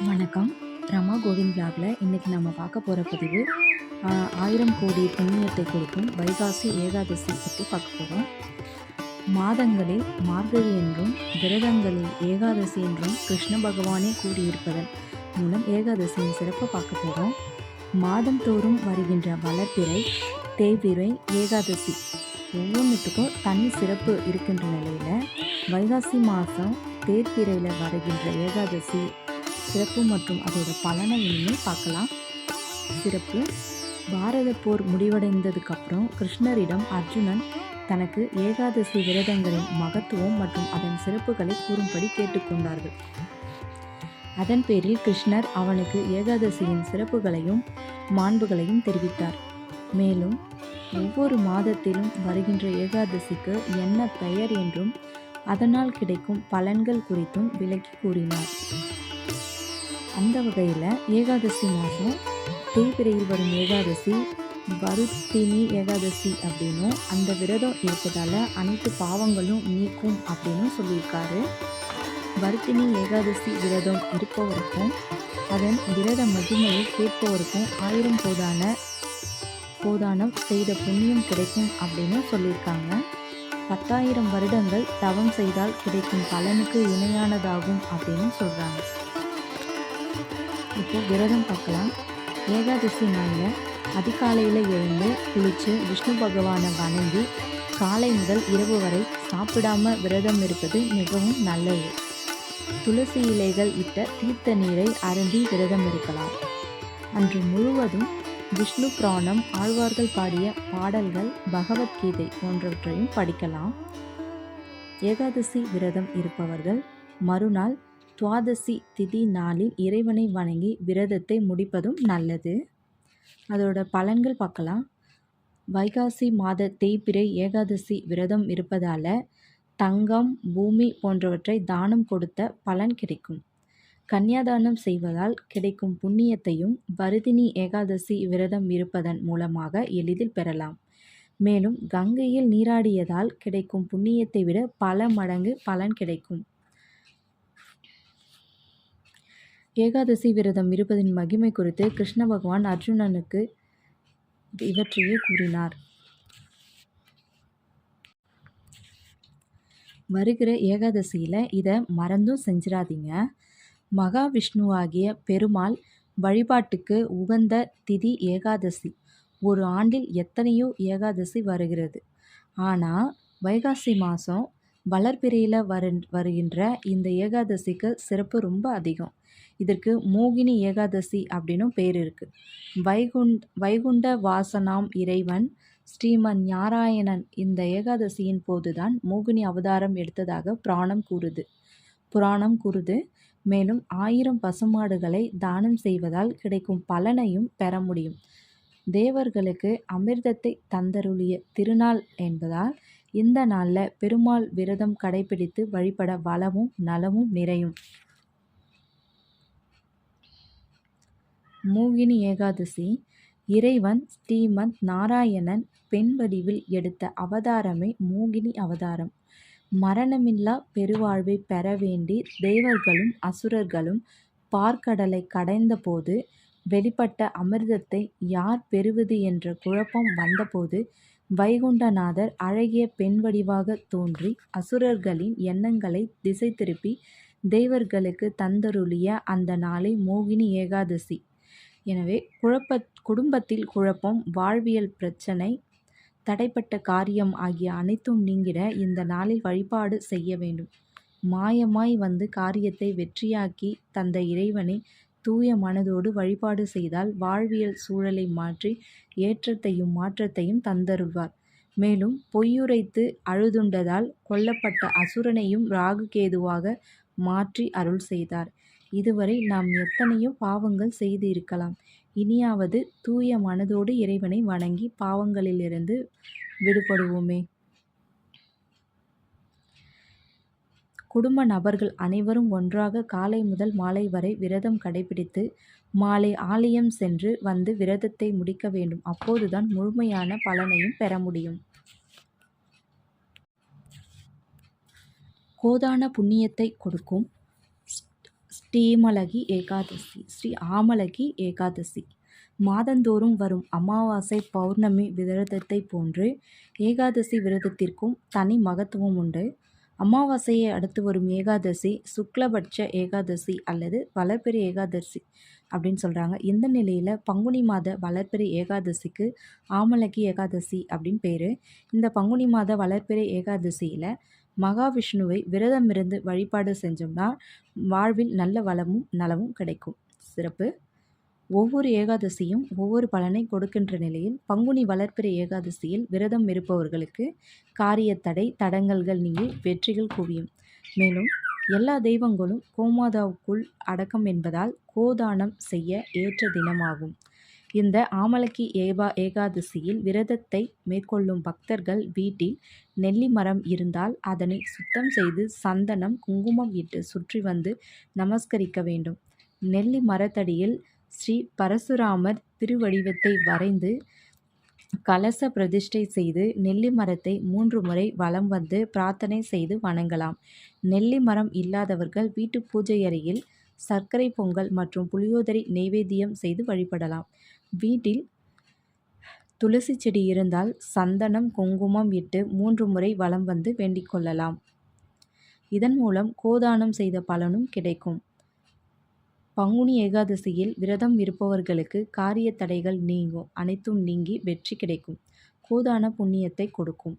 வணக்கம். ரமா கோவிந்த் பிளாக்ல இன்றைக்கி நம்ம பார்க்க போகிற பதிவு ஆயிரம் கோடி புண்ணியத்தை கொடுக்கும் வைகாசி ஏகாதசி பற்றி பார்க்க போகிறோம் மாதங்களில் மார்கழி என்றும் விரதங்களில் ஏகாதசி என்றும் கிருஷ்ண பகவானே கூறியிருப்பதன் மூலம் ஏகாதசியின் சிறப்பை பார்க்க போகிறோம் மாதந்தோறும் வருகின்ற வளர்பிறை தேய்பிறை ஏகாதசி ஒவ்வொன்றுத்துக்கும் தனி சிறப்பு இருக்கின்ற நிலையில் வைகாசி மாதம் தேர்பிறையில் வருகின்ற ஏகாதசி சிறப்பு மற்றும் அதோட பலனை இனிமேல் பார்க்கலாம். சிறப்பு. பாரத போர் முடிவடைந்ததுக்கப்புறம் கிருஷ்ணரிடம் அர்ஜுனன் தனக்கு ஏகாதசி விரதங்களின் மகத்துவம் மற்றும் அதன் சிறப்புகளை கூறும்படி கேட்டுக்கொண்டார்கள். அதன் பேரில் கிருஷ்ணர் அவனுக்கு ஏகாதசியின் சிறப்புகளையும் மாண்புகளையும் தெரிவித்தார். மேலும் ஒவ்வொரு மாதத்திலும் வருகின்ற ஏகாதசிக்கு என்ன பெயர் என்றும் அதனால் கிடைக்கும் பலன்கள் குறித்தும் விளக்கி கூறினார். அந்த வகையில் ஏகாதசி மாதம் தேய்பிரையில் வரும் ஏகாதசி வருத்தினி ஏகாதசி அப்படின்னும் அந்த விரதம் இருப்பதால் அனைத்து பாவங்களும் நீக்கும் அப்படின்னும் சொல்லியிருக்காரு. வருத்தினி ஏகாதசி விரதம் இருப்பவருக்கும் அதன் விரத மகிமையை கேட்பவருக்கும் ஆயிரம் போதான போதானம் செய்த புண்ணியம் கிடைக்கும் அப்படின்னு சொல்லியிருக்காங்க. பத்தாயிரம் வருடங்கள் தவம் செய்தால் கிடைக்கும் பலனுக்கு இணையானதாகும் அப்படின்னு சொல்கிறாங்க இப்போ விரதம் பார்க்கலாம். ஏகாதசி நாளில் அதிகாலையில் எழுந்து குளித்து விஷ்ணு பகவானை வணங்கி காலை முதல் இரவு வரை சாப்பிடாம விரதம் இருப்பது மிகவும் நல்லது. துளசி இலைகள் இட்ட தீர்த்த நீரை அருந்தி விரதம் இருக்கலாம். அன்று முழுவதும் விஷ்ணு புராணம் ஆழ்வார்கள் பாடிய பாடல்கள் பகவத்கீதை போன்றவற்றையும் படிக்கலாம். ஏகாதசி விரதம் இருப்பவர்கள் மறுநாள் துவாதசி திதி நாளில் இறைவனை வணங்கி விரதத்தை முடிப்பதும் நல்லது. அதோட பலன்கள் பார்க்கலாம். வைகாசி மாத தேய்பிரை ஏகாதசி விரதம் இருப்பதால் தங்கம் பூமி போன்றவற்றை தானம் கொடுத்த பலன் கிடைக்கும். கன்னியாதானம் செய்வதால் கிடைக்கும் புண்ணியத்தையும் வருதினி ஏகாதசி விரதம் இருப்பதன் மூலமாக எளிதில் பெறலாம். மேலும் கங்கையில் நீராடியதால் கிடைக்கும் புண்ணியத்தை விட பல மடங்கு பலன் கிடைக்கும். ஏகாதசி விரதம் இருப்பதின் மகிமை குறித்து கிருஷ்ண பகவான் அர்ஜுனனுக்கு இவற்றையே கூறினார். வருகிற ஏகாதசியில் இதை மறந்தும் செஞ்சிடாதீங்க மகாவிஷ்ணுவாகிய பெருமாள் வழிபாட்டுக்கு உகந்த திதி ஏகாதசி. ஒரு ஆண்டில் எத்தனையோ ஏகாதசி வருகிறது. ஆனால் வைகாசி மாதம் வளர்பிறையில் வரு வருகின்ற இந்த ஏகாதசிக்கு சிறப்பு ரொம்ப அதிகம். இதற்கு மோகினி ஏகாதசி அப்படின்னும் பேர் இருக்குது வைகுண்ட் வைகுண்ட வாசனாம் இறைவன் ஸ்ரீமன் நாராயணன் இந்த ஏகாதசியின் போதுதான் மோகினி அவதாரம் எடுத்ததாக புராணம் கூறுது. புராணம் கூறுது மேலும் ஆயிரம் பசுமாடுகளை தானம் செய்வதால் கிடைக்கும் பலனையும் பெற முடியும். தேவர்களுக்கு அமிர்தத்தை தந்தருளிய திருநாள் என்பதால் இந்த நாளில் பெருமாள் விரதம் கடைபிடித்து வழிபட வளமும் நலமும் நிறையும். மோகினி ஏகாதசி இறைவன் ஸ்ரீமந்த் நாராயணன் பெண் வடிவில் எடுத்த அவதாரமே மோகினி அவதாரம். மரணமில்லா பெருவாழ்வை பெற வேண்டி தேவர்களும் அசுரர்களும் பார்க்கடலை கடைந்தபோது வெளிப்பட்ட அமிர்தத்தை யார் பெறுவது என்ற குழப்பம் வந்தபோது வைகுண்டநாதர் அழகிய பெண் வடிவாக தோன்றி அசுரர்களின் எண்ணங்களை திசை திருப்பி தேவர்களுக்கு தந்தருளிய அந்த நாளை மோகினி ஏகாதசி. எனவே குழப்ப குடும்பத்தில் குழப்பம் வாழ்வியல் பிரச்சனை தடைப்பட்ட காரியம் ஆகிய அனைத்தும் நீங்கிட இந்த நாளில் வழிபாடு செய்ய வேண்டும். மாயமாய் வந்து காரியத்தை வெற்றியாக்கி தந்த இறைவனை தூய மனதோடு வழிபாடு செய்தால் வாழ்வியல் சூழலை மாற்றி ஏற்றத்தையும் மாற்றத்தையும் தந்தருள்வார். மேலும் பொய்யுரைத்து அழுதுண்டதால் கொல்லப்பட்ட அசுரனையும் ராகுகேதுவாக மாற்றி அருள் செய்தார். இதுவரை நாம் எத்தனையோ பாவங்கள் செய்து இருக்கலாம் இனியாவது தூய மனதோடு இறைவனை வணங்கி பாவங்களிலிருந்து விடுபடுவோமே. குடும்ப நபர்கள் அனைவரும் ஒன்றாக காலை முதல் மாலை வரை விரதம் கடைபிடித்து மாலை ஆலயம் சென்று வந்து விரதத்தை முடிக்க வேண்டும். அப்போதுதான் முழுமையான பலனையும் பெற முடியும். கோதான புண்ணியத்தை கொடுக்கும் ஸ்ரீமலகி ஏகாதசி ஸ்ரீ ஆமலகி ஏகாதசி. மாதந்தோறும் வரும் அமாவாசை பௌர்ணமி விரதத்தை போன்று ஏகாதசி விரதத்திற்கும் தனி மகத்துவம் உண்டு. அமாவாசையை அடுத்து வரும் ஏகாதசி சுக்லபட்ச ஏகாதசி அல்லது வளர்பெரிய ஏகாதசி அப்படின்னு சொல்கிறாங்க இந்த நிலையில் பங்குனி மாத வளர்பிறை ஏகாதசிக்கு ஆமலகி ஏகாதசி அப்படின்னு பேர். இந்த பங்குனி மாத வளர்பிறை ஏகாதசியில் மகாவிஷ்ணுவை விரதமிருந்து வழிபாடு செஞ்சோம்னா வாழ்வில் நல்ல வளமும் நலமும் கிடைக்கும். சிறப்பு. ஒவ்வொரு ஏகாதசியும் ஒவ்வொரு பலனை கொடுக்கின்ற நிலையில் பங்குனி வளர்ப்பிறை ஏகாதசியில் விரதம் இருப்பவர்களுக்கு காரிய தடை தடங்கல்கள் நீங்கி வெற்றிகள் குவியும். மேலும் எல்லா தெய்வங்களும் கோமாதாவுக்குள் அடக்கம் என்பதால் கோதானம் செய்ய ஏற்ற தினமாகும். இந்த ஆமலக்கி ஏபா ஏகாதசியில் விரதத்தை மேற்கொள்ளும் பக்தர்கள் வீட்டில் நெல்லி மரம் இருந்தால் அதனை சுத்தம் செய்து சந்தனம் குங்குமம் இட்டு சுற்றி வந்து நமஸ்கரிக்க வேண்டும். நெல்லி மரத்தடியில் ஸ்ரீ பரசுராமர் திருவடிவத்தை வரைந்து கலச பிரதிஷ்டை செய்து நெல்லி மரத்தை மூன்று முறை வலம் வந்து பிரார்த்தனை செய்து வணங்கலாம். நெல்லி மரம் இல்லாதவர்கள் வீட்டு பூஜை அறையில் சர்க்கரை பொங்கல் மற்றும் புளியோதரை நெய்வேத்தியம் செய்து வழிபடலாம். வீட்டில் துளசி செடி இருந்தால் சந்தனம் குங்குமம் இட்டு மூன்று முறை வலம் வந்து வேண்டிக் கொள்ளலாம். இதன் மூலம் கோதானம் செய்த பலனும் கிடைக்கும். பங்குனி ஏகாதசியில் விரதம் இருப்பவர்களுக்கு காரிய தடைகள் நீங்கும். அனைத்தும் நீங்கி வெற்றி கிடைக்கும். கோதான புண்ணியத்தை கொடுக்கும்.